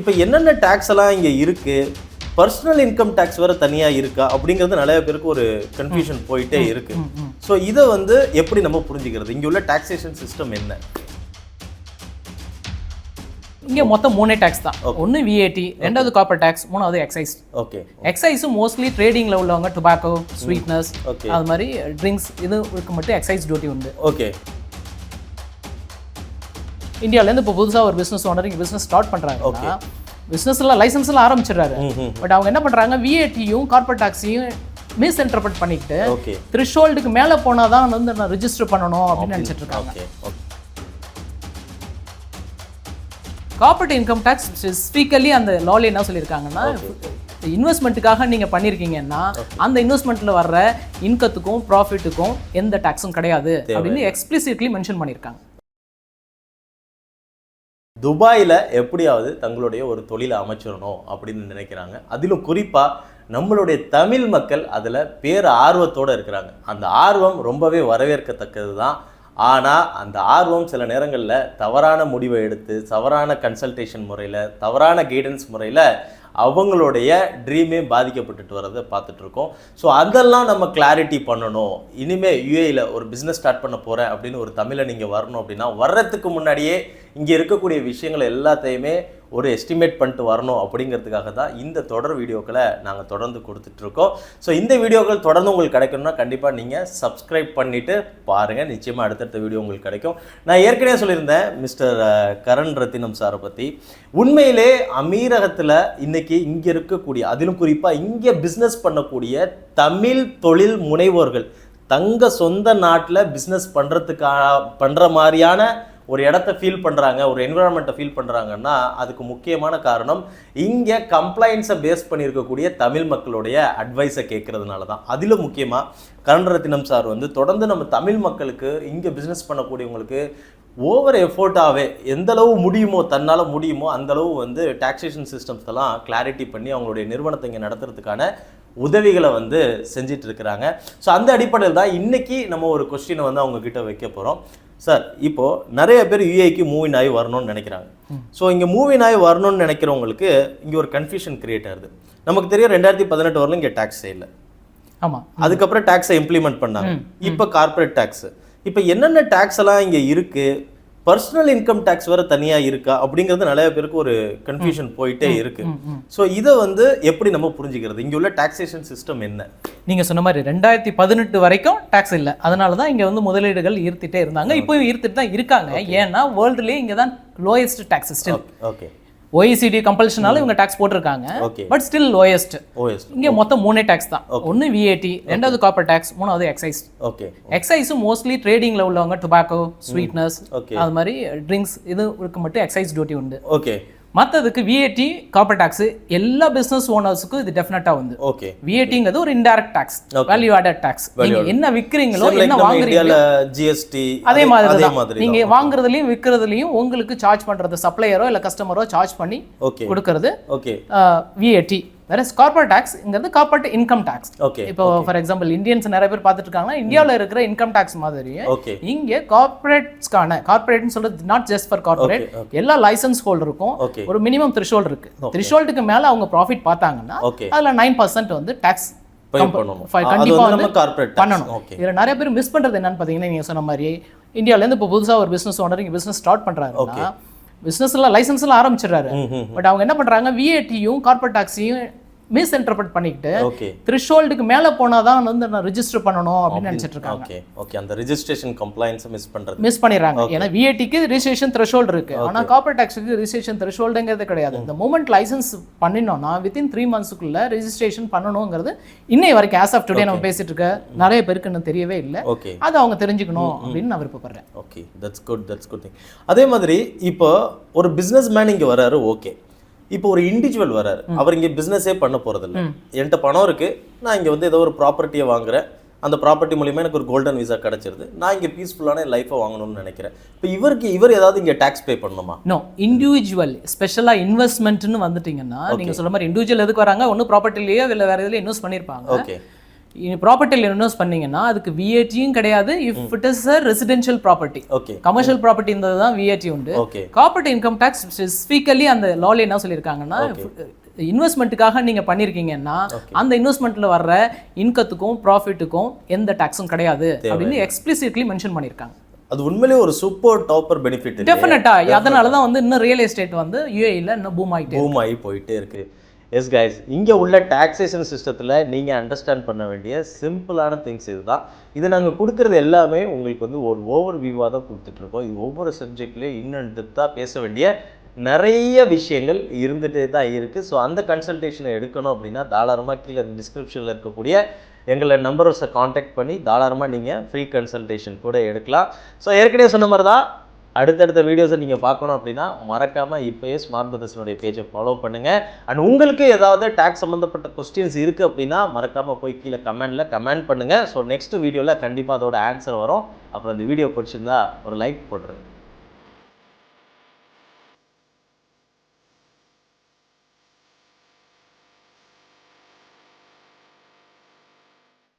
இப்போ என்னென்ன டேக்ஸ் எல்லாம் இங்கே இருக்கு? பர்சனல் இன்கம் டேக்ஸ் வேற தனியா இருக்கா? அப்படிங்கிறது நிறைய பேருக்கு ஒரு கன்ஃபியூஷன் போயிட்டே இருக்கு. ஸோ இதை வந்து எப்படி நம்ம புரிஞ்சுக்கிறது? இங்க உள்ள டாக்ஸேஷன் சிஸ்டம் என்ன? இங்கே மொத்தம் மூணே டேக்ஸ் தான். ஒன்று விஏடி ரெண்டாவது காப்பர் டேக்ஸ் மூணாவது எக்ஸைஸ் ஓகே எக்ஸைஸும் மோஸ்ட்லி ட்ரேடிங்கில் உள்ளவங்க டொபாக்கோ ஸ்வீட்னஸ். அது மாதிரி ட்ரிங்க்ஸ் இதுக்கு மட்டும் எக்ஸைஸ் டியூட்டி உண்டு. ஓகே இந்தியாவிலேருந்து இப்போ புதுசாக ஒரு பிஸ்னஸ் ஓனர் இங்கே பிஸ்னஸ் ஸ்டார்ட் பண்ணுறாங்கன்னா பிஸ்னஸ்ல லைசன்ஸ்லாம் ஆரம்பிச்சிடுறாரு. பட் அவங்க என்ன பண்ணுறாங்க விஏடியும் கார்பரேட் டாக்ஸையும் மிஸ் இன்டர்பிரட் பண்ணிக்கிட்டு ஓகே த்ரிஷோல்டுக்கு மேலே போனால் தான் வந்து நான் ரிஜிஸ்டர் பண்ணணும் அப்படின்னு நினச்சிட்டு இருக்காங்க. Okay okay corporate income tax specifically அந்த லால என்ன சொல்லியிருக்காங்கன்னா இன்வெஸ்ட்மெண்ட்டுக்காக நீங்கள் பண்ணியிருக்கீங்கன்னா அந்த இன்வெஸ்ட்மெண்ட்டில் வர்ற இன்கத்துக்கும் ப்ராஃபிட்டுக்கும் எந்த டேக்ஸும் கிடையாது அப்படின்னு எக்ஸ்பிளிசிட்லி மென்ஷன் பண்ணியிருக்காங்க. துபாயில் எப்படியாவது தங்களுடைய ஒரு தொழிலை அமைச்சிடணும் அப்படின்னு நினைக்கிறாங்க. அதிலும் குறிப்பாக நம்மளுடைய தமிழ் மக்கள் அதில் பேர் ஆர்வத்தோடு இருக்கிறாங்க. அந்த ஆர்வம் ரொம்பவே வரவேற்கத்தக்கது தான் ஆனால் அந்த ஆர்வம் சில நேரங்களில் தவறான முடிவை எடுத்து தவறான கன்சல்டேஷன் முறையில் தவறான கைடன்ஸ் முறையில் அவங்களுடைய ட்ரீமே பாதிக்கப்பட்டுட்டு வரதை பார்த்துட்டு இருக்கோம் ஸோ அதெல்லாம் நம்ம கிளாரிட்டி பண்ணணும். இனிமேல் யூஏயில் ஒரு பிஸ்னஸ் ஸ்டார்ட் பண்ண போகிறேன் அப்படின்னு ஒரு தமிழை நீங்கள் வரணும் அப்படின்னா வர்றதுக்கு முன்னாடியே இங்கே இருக்கக்கூடிய விஷயங்கள் எல்லாத்தையுமே ஒரு எஸ்டிமேட் பண்ணிட்டு வரணும் அப்படிங்கிறதுக்காக தான் இந்த தொடர் வீடியோக்களை நாங்கள் தொடர்ந்து கொடுத்துட்ருக்கோம். ஸோ இந்த வீடியோக்கள் தொடர்ந்து உங்களுக்கு கிடைக்கணும்னா கண்டிப்பாக நீங்கள் சப்ஸ்கிரைப் பண்ணிவிட்டு பாருங்கள் நிச்சயமாக அடுத்தடுத்த வீடியோ உங்களுக்கு கிடைக்கும். நான் ஏற்கனவே சொல்லியிருந்தேன் மிஸ்டர் கரண் ரத்தினம் சாரை பற்றி உண்மையிலே அமீரகத்தில் இன்னைக்கு இங்கே இருக்கக்கூடிய அதிலும் குறிப்பாக இங்கே பிஸ்னஸ் பண்ணக்கூடிய தமிழ் தொழில் முனைவோர்கள் தங்க சொந்த நாட்டில் பிஸ்னஸ் பண்ணுறதுக்காக பண்ணுற மாதிரியான ஒரு இடத்த ஃபீல் பண்ணுறாங்க ஒரு என்விரான்மெண்ட்டை ஃபீல் பண்ணுறாங்கன்னா அதுக்கு முக்கியமான காரணம் இங்கே கம்ப்ளைண்ட்ஸை பேஸ் பண்ணியிருக்கக்கூடிய தமிழ் மக்களுடைய அட்வைஸை கேட்குறதுனால தான் அதில் முக்கியமாக கருணரத்தினம் சார் வந்து தொடர்ந்து நம்ம தமிழ் மக்களுக்கு இங்கே பிஸ்னஸ் பண்ணக்கூடியவங்களுக்கு ஓவர் எஃபோர்ட்டாகவே எந்தளவு முடியுமோ தன்னால் முடியுமோ அந்த அளவு வந்து டாக்ஸேஷன் சிஸ்டம்ஸ் எல்லாம் கிளாரிட்டி பண்ணி அவங்களுடைய நிறுவனத்தை இங்கே நடத்துறதுக்கான உதவிகளை வந்து செஞ்சிட்டு இருக்கிறாங்க. ஸோ அந்த அடிப்படையில் தான் இன்றைக்கி நம்ம ஒரு கொஸ்டினை வந்து அவங்கக்கிட்ட வைக்க போகிறோம் சார் இப்போ நிறைய பேர் யூஏக்கு மூவின் ஆகி வரணும்னு நினைக்கிறாங்க. ஸோ இங்கே மூவின் ஆகி வரணும்னு நினைக்கிறவங்களுக்கு இங்கே ஒரு கன்ஃபியூஷன் கிரியேட் ஆகுது. நமக்கு தெரியும் ரெண்டாயிரத்தி பதினெட்டு வரலும் இங்கே டேக்ஸ் இல்லை ஆமாம் அதுக்கப்புறம் டேக்ஸை இம்ப்ளிமெண்ட் பண்ணாங்க. இப்போ கார்ப்பரேட் டேக்ஸ் இப்போ என்னென்ன டேக்ஸ் எல்லாம் இங்கே இருக்கு? பர்சனல் இன்கம் டேக்ஸ் வேற தனியா இருக்கா? அப்படிங்கிறது நிறைய பேருக்கு ஒரு கன்ஃபியூஷன் போயிட்டே இருக்கு. ஸோ இதை வந்து எப்படி நம்ம புரிஞ்சுக்கிறது? இங்க உள்ள டாக்ஸேஷன் சிஸ்டம் என்ன? நீங்கள் சொன்ன மாதிரி ரெண்டாயிரத்தி பதினெட்டு வரைக்கும் டேக்ஸ் இல்லை. அதனால தான் இங்கே வந்து முதலீடுகள் ஈர்த்துட்டே இருந்தாங்க. இப்போயும் ஈர்த்துட்டு தான் இருக்காங்க ஏன்னா வேர்ல்டுலேயே இங்கே தான் lowest tax still okay. OECD கம்பல்ஷனால இவங்க டேக்ஸ் போட்டிருக்காங்க. பட் ஸ்டில் லோயஸ்ட் இங்கே மொத்தம் மூணே டேக்ஸ் தான். ஒன்று விஏடி ரெண்டாவது காப்பர் டேக்ஸ் மூணாவது எக்ஸைஸ் ஓகே எக்ஸைஸும் மோஸ்ட்லி ட்ரேடிங்கில் உள்ளவங்க டொபாக்கோ ஸ்வீட்னஸ் அது மாதிரி ட்ரிங்க்ஸ் இதுக்கு மட்டும் எக்ஸைஸ் டியூட்டி உண்டு. ஓகே மற்றதுக்கு விஏடி காப்பர் டேக்ஸ் எல்லா பிஸ்னஸ் ஓனர்ஸுக்கும் இது டெஃபினட்டாக வந்து. ஓகே விஏடிங்கிறது ஒரு indirect tax value added tax நீங்க என்ன விற்கிறீங்களோ என்ன வாங்குறீங்களோ ஜிஎஸ்டி அதே மாதிரி நீங்க வாங்குறதுலயும் விற்கிறதுலயும் உங்களுக்கு சார்ஜ் பண்றது சப்ளையரோ இல்ல கஸ்டமரோ சார்ஜ் பண்ணி கொடுக்கறது ஓகே விஏடி வேற கார்பரேட் டாக்ஸ்ங்கிறது கார்பரேட் இன்கம் டாக்ஸ் ஓகே இப்போ ஃபார் எக்ஸாம்பிள் இந்தியன்ஸ் நிறைய பேர் பார்த்துட்டு இருக்காங்கன்னா இந்தியாவில் இருக்கிற இன்கம் டாக்ஸ் மாதிரி ஓகே இங்க கார்பரேட்ஸ்க்கான கார்பரேட்னு சொல்றது நாட் ஜஸ்ட் ஃபார் கார்பரேட் எல்லா லைசன்ஸ் ஓகே ஒரு மினிமம் த்ரிஷோல்ட் இருக்கு. த்ரிஷோல்டுக்கு மேல அவங்க ப்ராஃபிட் பார்த்தாங்கன்னா ஓகே அதுல நைன் பர்சன்ட் வந்து டாக்ஸ் பே பண்ணணும். ஃப- அது கண்டிப்பா வந்து பண்ணணும். ஓகே இதுல நிறைய பேர் மிஸ் பண்றது என்னன்னு பாத்தீங்கன்னா நீங்க சொன்ன மாதிரி இந்தியால இருந்து இப்போ புதுசா ஒரு பிசினஸ் ஓனர் இங்க பிசினஸ் ஸ்டார்ட் பண்றாருன்னா பிசினஸ்ல லைசன்ஸ் எல்லாம் ஆரம்பிச்சிடுறாரு பட் அவங்க என்ன பண்றாங்க? விஏடியும் கார்பரேட் டாக்ஸையும் மிஸ் இன்டர்பிரட் பண்ணிக்கிட்டு ஓகே த்ரிஷோல்டுக்கு மேல போனாதான் வந்து நான் ரிஜிஸ்டர் பண்ணணும் அப்படின்னு நினைச்சிட்டு இருக்காங்க ஓகே ஓகே அந்த ரெஜிஸ்ட்ரேஷன் கம்ப்ளைன்ஸை மிஸ் பண்றது. மிஸ் பண்ணிடுறாங்க. ஏன்னா விஏடிக்கு ரிஜிஸ்ட்ரேஷன் த்ரெஷோல்டு இருக்கு. ஆனா கார்பரேட் டாக்ஸுக்கு ரிஜிஸ்ட்ரேஷன் த்ரெஷோல்டுங்கிறது கிடையாது. இந்த மூமெண்ட் லைசன்ஸ் பண்ணினோம்னா வித்தின் த்ரீ மந்த்ஸுக்குள்ள ரெஜிஸ்ட்ரேஷன் பண்ணணுங்கிறது இன்னை வரைக்கும் ஆஸ் ஆஃப் டுடே நம்ம பேசிட்டு இருக்க நிறைய பேருக்கு இன்னும் தெரியவே இல்லை. ஓகே அது அவங்க தெரிஞ்சுக்கணும் அப்படின்னு நான் விருப்பப்படுறேன். Okay that's good that's good thing அதே மாதிரி இப்போ ஒரு பிஸ்னஸ் மேன் இங்கே வராரு ஓகே இப்போ ஒரு இண்டிவிஜுவல் வராரு. அவர் இங்கே பிஸ்னஸே பண்ண போகிறதில்ல என்கிட்ட பணம் இருக்கு. நான் இங்கே வந்து ஏதோ ஒரு ப்ராப்பர்ட்டியை வாங்குறேன். அந்த ப்ராப்பர்ட்டி மூலியமா எனக்கு ஒரு கோல்டன் விசா கிடைச்சிருது. நான் இங்கே பீஸ்ஃபுல்லான லைஃப்பை வாங்கணும்னு நினைக்கிறேன். இப்போ இவருக்கு இவர் ஏதாவது இங்கே டேக்ஸ் பே பண்ணணுமா? நோ இண்டிவிஜுவல் ஸ்பெஷலாக இன்வெஸ்ட்மெண்ட்னு வந்துட்டீங்கன்னா நீங்க சொல்ல மாதிரி இண்டிவிஜுவல் எதுக்கு வராங்க? ஒன்றும் ப்ராப்பர்ட்டிலேயோ இல்லை வேற எதுலையும் இன்வெஸ்ட் பண்ணியிருப்பாங்க ஓகே ப்ராப்பர்ட்டியில் இன்வெஸ்ட் பண்ணீங்கன்னா அதுக்கு விஏடியும் கிடையாது. If it is a residential property okay. Commercial property இருந்தது தான் விஏடி உண்டு. Okay. Corporate income tax specifically அந்த லால என்ன சொல்லியிருக்காங்கன்னா இன்வெஸ்ட்மெண்ட்டுக்காக நீங்க பண்ணிருக்கீங்கன்னா அந்த இன்வெஸ்ட்மெண்ட்ல வர்ற இன்கத்துக்கும் ப்ராஃபிட்டுக்கும் எந்த டேக்ஸும் கிடையாது அப்படின்னு எக்ஸ்பிளிசிட்லி மென்ஷன் பண்ணியிருக்காங்க. அது உண்மையிலேயே ஒரு சூப்பர் டாப்பர் பெனிஃபிட் டெஃபினட்டா அதனால தான் வந்து இன்னும் ரியல் எஸ்டேட் வந்து யூஏல இன்னும் பூம் ஆகிட்டு பூம் ஆகி போயிட்டே இருக்கு. எஸ் கைஸ் இங்கே உள்ள டாக்ஸேஷன் சிஸ்டத்தில் நீங்கள் அண்டர்ஸ்டாண்ட் பண்ண வேண்டிய சிம்பிளான திங்ஸ் இதுதான். இது நாங்கள் கொடுக்குறது எல்லாமே உங்களுக்கு வந்து ஒரு ஓவர் வியூவாக தான் கொடுத்துட்ருக்கோம். இது ஒவ்வொரு சப்ஜெக்ட்லேயும் இன்னும் டெப்த்தாக பேச வேண்டிய நிறைய விஷயங்கள் இருந்துகிட்டே தான் இருக்குது ஸோ அந்த கன்சல்டேஷனை எடுக்கணும் அப்படின்னா தாராளமாக கீழே டிஸ்கிரிப்ஷனில் இருக்கக்கூடிய எங்களை நம்பர்ஸை காண்டாக்ட் பண்ணி தாராளமாக நீங்கள் ஃப்ரீ கன்சல்டேஷன் கூட எடுக்கலாம். ஸோ ஏற்கனவே சொன்ன மாதிரி தான் அடுத்தடுத்த வீடியோஸை நீங்கள் பார்க்கணும் அப்படின்னா மறக்காமல் இப்போயே ஸ்மார்ட் பிரதர்ஸினுடைய பேஜை ஃபாலோ பண்ணுங்கள் அண்ட் உங்களுக்கு ஏதாவது டேக்ஸ் சம்மந்தப்பட்ட கொஸ்டின்ஸ் இருக்குது அப்படின்னா மறக்காமல் போய் கீழே கமெண்டில் கமெண்ட் பண்ணுங்கள் ஸோ நெக்ஸ்ட் வீடியோவில் கண்டிப்பாக அதோட ஆன்சர் வரும். அப்புறம் இந்த வீடியோ பிடிச்சிருந்தா ஒரு லைக் போட்டுருங்க.